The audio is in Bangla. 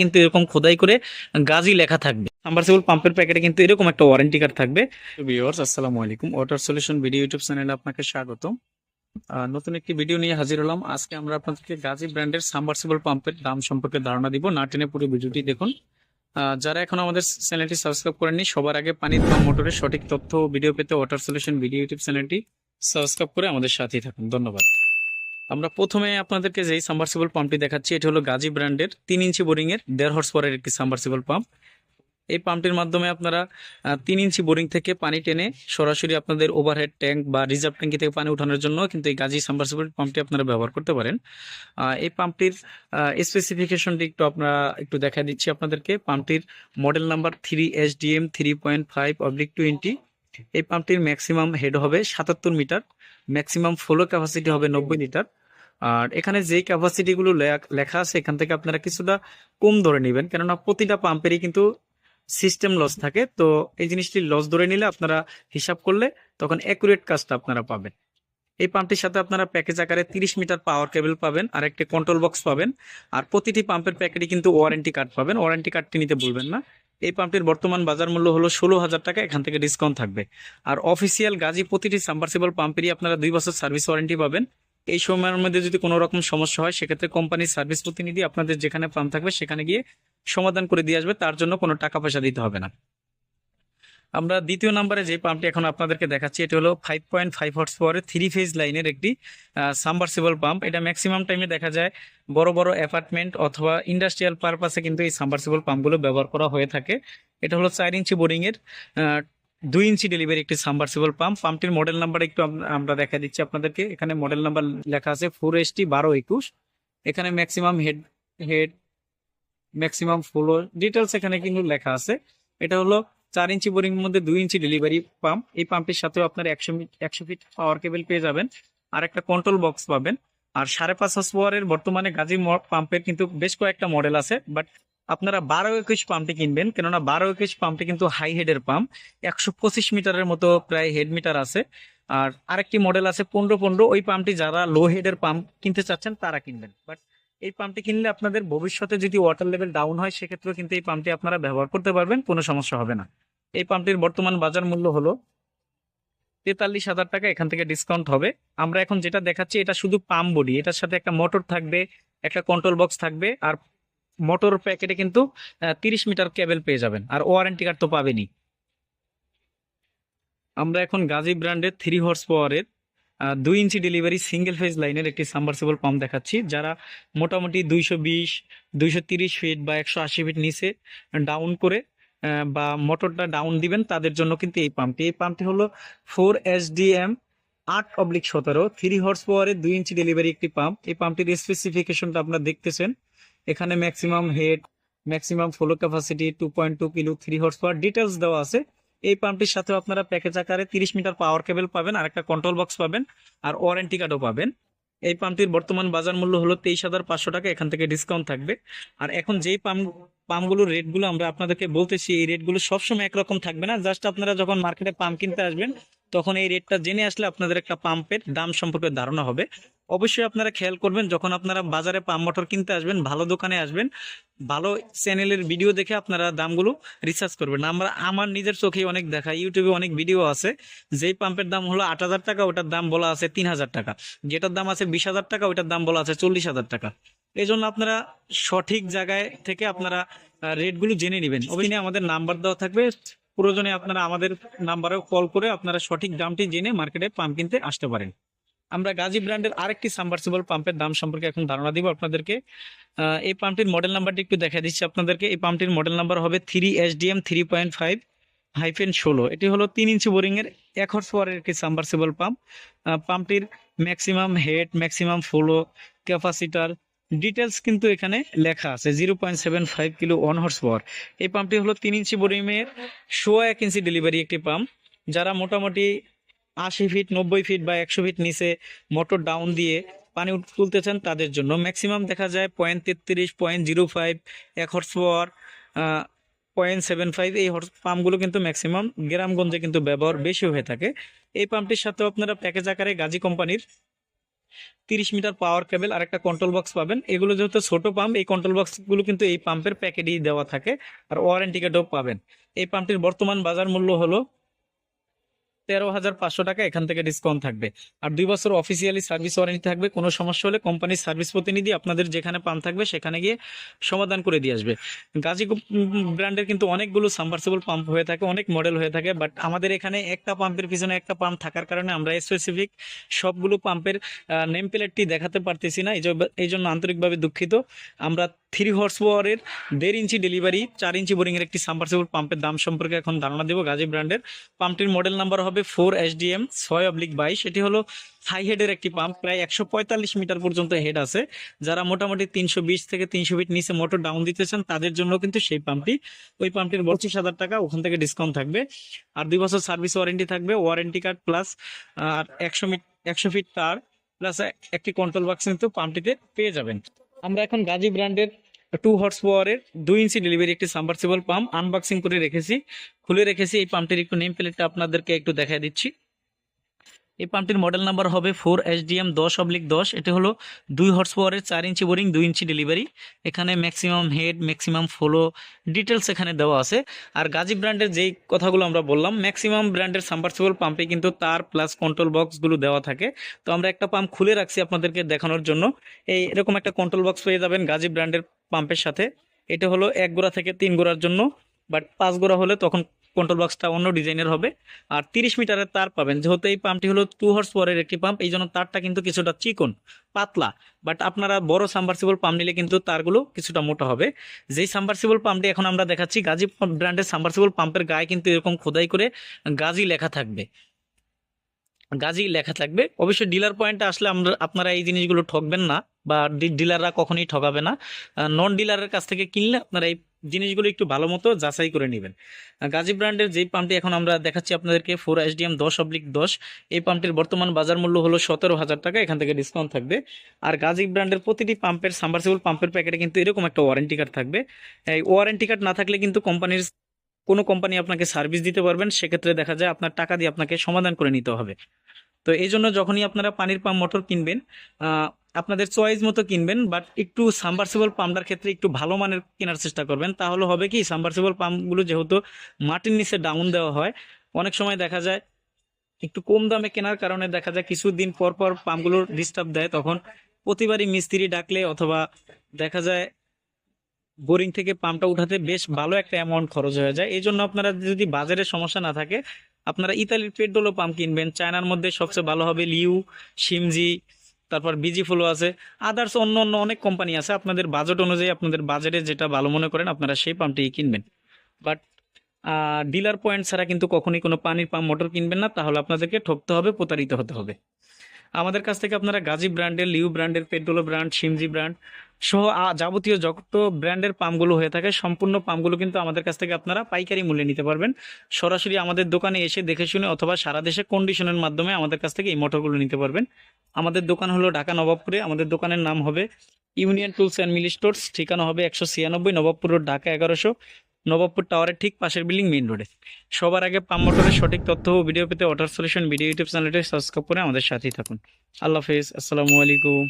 কিন্তু এরকম খোদাই করে গাজী লেখা থাকবে। সাবমার্সিবল পাম্পের প্যাকেটে কিন্তু এরকম একটা ওয়ারেন্টি কার্ড থাকবে। ভিউয়ার্স আসসালামু আলাইকুম। ওয়াটার সলিউশন ভিডিও ইউটিউব চ্যানেলে আপনাকে স্বাগতম। নতুন একটি ভিডিও নিয়ে হাজির হলাম। আজকে আমরা আপনাদেরকে গাজী ব্র্যান্ডের সাবমার্সিবল পাম্পের দাম সম্পর্কে ধারণা দিব। না টেনে পুরো ভিডিওটি দেখুন। যারা এখন আমাদের চ্যানেলটি সাবস্ক্রাইব করেননি, সবার আগে পানির পাম্প মোটরের সঠিক তথ্য ভিডিও পেতে ওয়াটার সলিউশন ভিডিও ইউটিউব চ্যানেলটি সাবস্ক্রাইব করে আমাদের সাথেই থাকুন। ধন্যবাদ। আমরা প্রথমে আপনাদেরকে যেই সাবমার্সিবল পাম্পটি দেখাচ্ছি, এটি হলো গাজী ব্র্যান্ডের তিন ইঞ্চি বোরিং এর দেড় হর্স পাওয়ারের একটি সাবমার্সিবল পাম্প এই পাম্পটির মাধ্যমে আপনারা তিন ইঞ্চি বোরিং থেকে পানি টেনে সরাসরি আপনাদের ওভারহেড ট্যাঙ্ক বা রিজার্ভ ট্যাঙ্কি থেকে পানি উঠানোর জন্য কিন্তু এই গাজী সাবমার্সিবল পাম্পটি আপনারা ব্যবহার করতে পারেন। এই পাম্পটির স্পেসিফিকেশনটি একটু আপনারা একটু দেখা দিচ্ছি আপনাদেরকে। পাম্পটির model number three S DM three point five oblique twenty এই পাম্পটির ম্যাক্সিমাম হেড হবে সাতাত্তর মিটার ম্যাক্সিমাম ফ্লো ক্যাপাসিটি হবে নব্বই লিটার। আর এখানে যেই ক্যাপাসিটিগুলো লেখা আছে, এখান থেকে আপনারা কিছুটা কম ধরে নেবেন। কেননা প্রতিটা পাম্পেরই কিন্তু সিস্টেম লস থাকে। তো এই জিনিসটি লস ধরে নিলে আপনারা হিসাব করলে তখন অ্যাকুরেট কাজটা আপনারা পাবেন। এই পাম্পটির সাথে আপনারা প্যাকেজ আকারে তিরিশ মিটার পাওয়ার কেবল পাবেন, আর একটি কন্ট্রোল বক্স পাবেন। আর প্রতিটি পাম্পের প্যাকেটে কিন্তু ওয়ারেন্টি কার্ড পাবেন। ওয়ারেন্টি কার্ডটি নিতে ভুলবেন না। এই পাম্পটির বর্তমান বাজার মূল্য হলো ষোলো হাজার টাকা, এখান থেকে ডিসকাউন্ট থাকবে। আর অফিসিয়াল গাজী প্রতিটি সাবমার্সিবল পাম্পেরই আপনারা দুই বছর সার্ভিস ওয়ারেন্টি পাবেন। এই সময়ের মধ্যে যদি কোনো রকম সমস্যা হয়, সেক্ষেত্রে কোম্পানির সার্ভিস প্রতিনিধি আপনাদের যেখানে পাম্প থাকবে, সেখানে গিয়ে সমাধান করে দিয়ে আসবে, তার জন্য কোনো টাকা পয়সা দিতে হবে না। আমরা দ্বিতীয় নাম্বারে যে পাম্পটি এখন আপনাদেরকে দেখাচ্ছি, এটি হলো ফাইভ পয়েন্ট ফাইভ হর্স পাওয়ারের থ্রি ফেজ লাইনের একটি সাবমার্সিবল পাম্প এটা ম্যাক্সিমাম টাইমে দেখা যায় বড় বড় অ্যাপার্টমেন্ট অথবা ইন্ডাস্ট্রিয়াল পারপাসে কিন্তু এই সাবমার্সিবল পাম্পগুলো ব্যবহার করা হয়ে থাকে। এটা হলো চার ইঞ্চি বোরিংয়ের দুই ইঞ্চি ডেলিভারি একটি সাবমার্সিবল পাম্প পাম্পটির মডেল নাম্বার একটু আমরা দেখা দিচ্ছি আপনাদেরকে। এখানে মডেল নাম্বার লেখা আছে ফোর এস টি বারো একুশ। এখানে maximum head head maximum flow details এখানে কিন্তু লেখা আছে। এটা হলো চার ইঞ্চি বোরিং মধ্যে দুই ইঞ্চি ডেলিভারি পাম্প এই পাম্পের সাথেও আপনার একশো একশো ফিট পাওয়ার কেবল পেয়ে যাবেন। আর একটা কন্ট্রোল বক্স পাবেন। আর সাড়ে পাঁচ হাস পাওয়ারের বর্তমানে গাজী পাম্পের কিন্তু বেশ কয়েকটা মডেল আছে। বাট আপনারা বারো একুশ পাম্পটি কিনবেন। কেননা বারো একুশ পাম্পটি কিন্তু হাই হেডের পাম্প একশো পঁচিশ মিটারের মতো প্রায় হেড মিটার আছে। আর আরেকটি মডেল আছে পনেরো পনেরো। ওই পাম্পটি যারা লো হেডের পাম্প কিনতে চাচ্ছেন তারা কিনবেন। বাট এই পাম্পটি কিনলে আপনাদের ভবিষ্যতে যদি ওয়াটার লেভেল ডাউন হয়, সেক্ষেত্রেও কিন্তু এই পাম্পটি আপনারা ব্যবহার করতে পারবেন, কোনো সমস্যা হবে না। এই পাম্পটির বর্তমান বাজার মূল্য হলো তেতাল্লিশ হাজার টাকা, এখান থেকে ডিসকাউন্ট হবে। আমরা এখন যেটা দেখাচ্ছি, এটা শুধু পাম্প বডি, এটার সাথে একটা মোটর থাকবে, একটা কন্ট্রোল বক্স থাকবে, আর মোটর প্যাকেটে কিন্তু তিরিশ মিটার কেবল পেয়ে যাবেন, আর ওয়ারেন্টি কার্ড তো পাবেনই। আমরা এখন গাজী ব্র্যান্ডের থ্রি হর্স পাওয়ারের দুই ইঞ্চি ডেলিভারি সিঙ্গেল ফেজ লাইনের একটি সাবমার্সিবল পাম্প দেখাচ্ছি, যারা মোটামুটি দুইশো বিশ, দুইশো তিরিশ ফিট বা একশো আশি ফিট নিচে ডাউন করে বা মোটরটা ডাউন দিবেন, তাদের জন্য কিন্তু এই পাম্পটি এই পাম্পটি হলো ফোর এস ডি এম আট অবলিক সতেরো থ্রি হর্স পাওয়ারের দুই ইঞ্চি ডেলিভারি একটি পাম্প এই পাম্পটির স্পেসিফিকেশনটা আপনারা দেখতেছেন। এখানে maximum head maximum flow capacity two point two kilo three horse power details দেওয়া আছে। এই পাম্পটির সাথে আপনারা প্যাকেজ আকারে তিরিশ মিটার পাওয়ার কেবল পাবেন আর একটা কন্ট্রোল বক্স পাবেন, আর ওয়ারেন্টি কার্ডও পাবেন। এই পাম্পটির বর্তমান বাজার মূল্য হলো তেইশ হাজার পাঁচশো টাকা, এখান থেকে ডিসকাউন্ট থাকবে। আর এখন যেই পাম্প পাম্পগুলোর রেটগুলো আমরা আপনাদেরকে বলতেছি, এই রেটগুলো সবসময় একরকম থাকবে না। জাস্ট আপনারা যখন মার্কেটে পাম্প কিনতে আসবেন, তখন এই রেটটা জেনে আসলে আপনাদের একটা পাম্পের দাম সম্পর্কে ধারণা হবে। অবশ্যই আপনারা খেয়াল করবেন, যখন আপনারা বাজারে পাম্প মোটর কিনতে আসবেন, ভালো দোকানে আসবেন, ভালো চ্যানেলের ভিডিও দেখে আপনারা দামগুলো রিসার্চ করবেন। আমরা, আমার নিজের চোখে অনেক দেখা ইউটিউবে অনেক ভিডিও আছে, যেই পাম্পের দাম হলো আট হাজার টাকা, ওটার দাম বলা আছে তিন হাজার টাকা। যেটার দাম আছে বিশ টাকা ওটার দাম বলা আছে চল্লিশ টাকা। এই জন্য আপনারা সঠিক জায়গায় থেকে আপনারা রেটগুলো জেনে নেবেন। ওখানে আমাদের নাম্বার দেওয়া থাকবে। প্রয়োজনে আপনারা আমাদের নাম্বারেও কল করে আপনারা সঠিক দামটি জেনে মার্কেটে পাম্প কিনতে আসতে পারেন। আমরা গাজী ব্র্যান্ডের আরেকটি সাবমার্সিবল পাম্পের দাম সম্পর্কে এখন ধারণা দিব আপনাদেরকে। এই পাম্পটির মডেল নাম্বারটি একটু দেখা দিচ্ছি আপনাদেরকে। এই পাম্পটির মডেল নাম্বার হবে three S D M three point five hyphen ষোলো। এটি হলো তিন ইঞ্চি বোরিং এর এক হর্স পাওয়ারের একটি submersible pump পাম্পটির maximum head maximum flow capacitor details কিন্তু এখানে লেখা আছে zero point seven five kilo one horse power এই পাম্পটি হলো তিন ইঞ্চি বোরিং এর সোয়া এক ইঞ্চি ডেলিভারি একটি পাম্প যারা মোটামুটি আশি ফিট নব্বই ফিট বা একশো ফিট নিচে মোটর ডাউন দিয়ে পানি তুলতে চান তাদের জন্য। ম্যাক্সিমাম দেখা যায় পয়েন্ট তেত্রিশ পয়েন্ট জিরো ফাইভ এক horse power point seven five এই হর্স পাম্পগুলো কিন্তু ম্যাক্সিমাম গ্রামগঞ্জে কিন্তু ব্যবহার বেশি হয়ে থাকে। এই পাম্পটির সাথেও আপনারা প্যাকেজ আকারে গাজী কোম্পানির তিরিশ মিটার পাওয়ার কেবেল আর একটা কন্ট্রোল বক্স পাবেন। এগুলো যেহেতু ছোট পাম্প এই কন্ট্রোল বক্সগুলো কিন্তু এই পাম্পের প্যাকেটেই দেওয়া থাকে। আর ওয়ারেন্টি কার্ডও পাবেন। এই পাম্পটির বর্তমান বাজার মূল্য হলো তেরো হাজার পাঁচশো টাকা এখান থেকে ডিসকাউন্ট থাকবে। আর দুই বছর অফিসিয়ালি সার্ভিস ওয়ারেন্টি থাকবে। কোনো সমস্যা হলে কোম্পানির সার্ভিস প্রতিনিধি আপনাদের যেখানে পাম্প থাকবে, সেখানে গিয়ে সমাধান করে দিয়ে আসবে। গাজী ব্র্যান্ডের কিন্তু অনেকগুলো সাবমার্সিবল পাম্প হয়ে থাকে, অনেক মডেল হয়ে থাকে বাট আমাদের এখানে একটা পাম্পের পিছনে একটা পাম্প থাকার কারণে আমরা স্পেসিফিক সবগুলো পাম্পের নেম প্লেটটি দেখাতে পারতেছি না। এই জন্য আন্তরিকভাবে দুঃখিত। আমরা থ্রি হর্স পাওয়ারের দেড় ইঞ্চি ডেলিভারি, চার ইঞ্চি বোরিংয়ের একটি সাবমার্সিবল পাম্পের দাম সম্পর্কে এখন ধারণা দেবো গাজী ব্র্যান্ডের। পাম্পটির মডেল নাম্বার হবে ফোর এসডিএম ছয় অবলিক বাইশ। এটি হলো হাই হেডের একটি পাম্প, প্রায় একশো পঁয়তাল্লিশ মিটার পর্যন্ত হেড আছে। যারা মোটামুটি তিনশো বিশ থেকে তিনশো ফিট নিচে মোটর ডাউন দিতে চান, তাদের জন্য কিন্তু সেই পাম্পটি। ওই পাম্পটির পঁচিশ হাজার টাকা ওখান থেকে ডিসকাউন্ট থাকবে। আর দুই বছর সার্ভিস ওয়ারেন্টি থাকবে ওয়ারেন্টি কার্ড প্লাস আর একশো মিট একশো ফিট তার প্লাস একটি কন্ট্রোল বক্স কিন্তু পাম্পটিতে পেয়ে যাবেন। আমরা এখন গাজী ব্র্যান্ডের টু হর্স পাওয়ারের দুই ইঞ্চি ডেলিভারি একটি সাম্বার্সিবল পাম্প আনবক্সিং করে রেখেছি। খুলে রেখেছি, এই পাম্পটির একটু নেম প্লেটটা আপনাদেরকে একটু দেখাই দিচ্ছি। এই পাম্পটির মডেল নাম্বার হবে ফোর এসডিএম দশ অবলিক দশ। এটি হলো দুই হর্স পাওয়ারের চার ইঞ্চি বোরিং দুই ইঞ্চি ডেলিভারি এখানে maximum head maximum flow details এখানে দেওয়া আছে। আর গাজী ব্র্যান্ডের যেই কথাগুলো আমরা বললাম ম্যাক্সিমাম ব্র্যান্ডের সাবমার্সিবল পাম্পে কিন্তু তার প্লাস কন্ট্রোল বক্সগুলো দেওয়া থাকে। তো আমরা একটা পাম্প খুলে রাখছি আপনাদেরকে দেখানোর জন্য। এই এরকম একটা কন্ট্রোল বক্স পেয়ে যাবেন গাজী ব্র্যান্ডের পাম্পের সাথে। এটা হলো এক গোড়া থেকে তিন গোড়ার জন্য বাট পাঁচ গোড়া হলে তখন কন্ট্রোল বক্সটা অন্য ডিজাইনের হবে। আর তিরিশ মিটারের তার পাবেন। যেহেতু এই পাম্পটি হলো টু হর্স পরের একটি পাম্প এই জন্য তারটা কিন্তু কিছুটা চিকন, পাতলা। বাট আপনারা বড় সাম্বারসিবল পাম্প নিলে কিন্তু তারগুলো কিছুটা মোটা হবে। যেই সাম্বারসিবল পাম্পটি এখন আমরা দেখাচ্ছি গাজী ব্র্যান্ডের সাম্বারসিবল পাম্পের গায়ে কিন্তু এরকম খোদাই করে গাজী লেখা থাকবে। গাজী লেখা থাকবে। অবশ্যই ডিলার পয়েন্টে আসলে আমরা, আপনারা এই জিনিসগুলো ঠকবেন না বা ডিলাররা কখনোই ঠকাবে না। নন ডিলারের কাছ থেকে কিনলে আপনারা এই জিনিসগুলো একটু ভালো মতো যাচাই করে নেবেন। গাজী ব্র্যান্ডের যেই পাম্পটি এখন আমরা দেখাচ্ছি আপনাদেরকে ফোর এসডিএম দশ অবলিক দশ, এই পাম্পটির বর্তমান বাজার মূল্য হলো সতেরো হাজার টাকা, এখান থেকে ডিসকাউন্ট থাকবে। আর গাজী ব্র্যান্ডের প্রতিটি পাম্পের সাবমার্সিবল পাম্পের প্যাকেটে কিন্তু এরকম একটা ওয়ারেন্টি কার্ড থাকবে। এই ওয়ারেন্টি কার্ড না থাকলে কিন্তু কোম্পানির কোনো কোম্পানি আপনাকে সার্ভিস দিতে পারবেন, সেক্ষেত্রে দেখা যায় আপনার টাকা দিয়ে আপনাকে সমাধান করে নিতে হবে। তো এই জন্য যখনই আপনারা পানির পাম্প মোটর কিনবেন আপনাদের চয়েস মতো কিনবেন বাট একটু সাবমার্সিবল পাম্পটার ক্ষেত্রে একটু ভালো মানের কেনার চেষ্টা করবেন। তাহলে হবে কি, সাবমার্সিবল পাম্পগুলো যেহেতু মাটির নিচে ডাউন দেওয়া হয়, অনেক সময় দেখা যায় একটু কম দামে কেনার কারণে দেখা যায় কিছুদিন পর পর পাম্পগুলোর ডিস্টার্ব দেয়, তখন প্রতিবারই মিস্ত্রি ডাকলে অথবা দেখা যায় বোরিং থেকে পাম্পটা উঠাতে বেশ ভালো একটা অ্যামাউন্ট খরচ হয়ে যায়। এই জন্য আপনারা যদি বাজারের সমস্যা না থাকে, আপনারা ইতালির পেট্রোলও পাম্প কিনবেন। চায়নার মধ্যে সবচেয়ে ভালো হবে লিউ, সিমজি, তারপর বিজি ফ্লো আছে। আদার্স অন্য অন্য অনেক কোম্পানি আছে। আপনাদের বাজেট অনুযায়ী আপনাদের বাজেটে যেটা ভালো মনে করেন, আপনারা সেই পাম্পটিই কিনবেন। বাট ডিলার পয়েন্ট ছাড়া কিন্তু কখনোই কোনো পানির পাম্প মোটর কিনবেন না। তাহলে আপনাদেরকে ঠকতে হবে, প্রতারিত হতে হবে। আমাদের কাছ থেকে আপনারা গাজী ব্র্যান্ডের, লিউ ব্র্যান্ডের, পেট্রোলো ব্র্যান্ড, সিমজি ব্র্যান্ড সহ যাবতীয় যত ব্র্যান্ডের পাম্পগুলো হয়ে থাকে, সম্পূর্ণ পাম্পগুলো কিন্তু আমাদের কাছ থেকে আপনারা পাইকারি মূল্যে নিতে পারবেন। সরাসরি আমাদের দোকানে এসে দেখে শুনে অথবা সারা দেশে কন্ডিশনের মাধ্যমে আমাদের কাছ থেকে এই মোটরগুলো নিতে পারবেন। আমাদের দোকান হলো ঢাকা নবাবপুরে। আমাদের দোকানের নাম হবে ইউনিয়ন টুলস অ্যান্ড মিলি স্টোর্স ঠিকানা হবে একশো ছিয়ানব্বই নবাবপুর রোড, ঢাকা এগারোশো। নবাবপুর টাওয়ারের ঠিক পাশের বিল্ডিং মেইন রোডে। সবার আগে পাম্প মোটরের সঠিক তথ্য ও ভিডিও পেতে ওয়াটার সলিউশন ভিডিও ইউটিউব চ্যানেলটি সাবস্ক্রাইব করে আমাদের সাথেই থাকুন। আল্লাহ হাফেজ। আসসালামু আলাইকুম।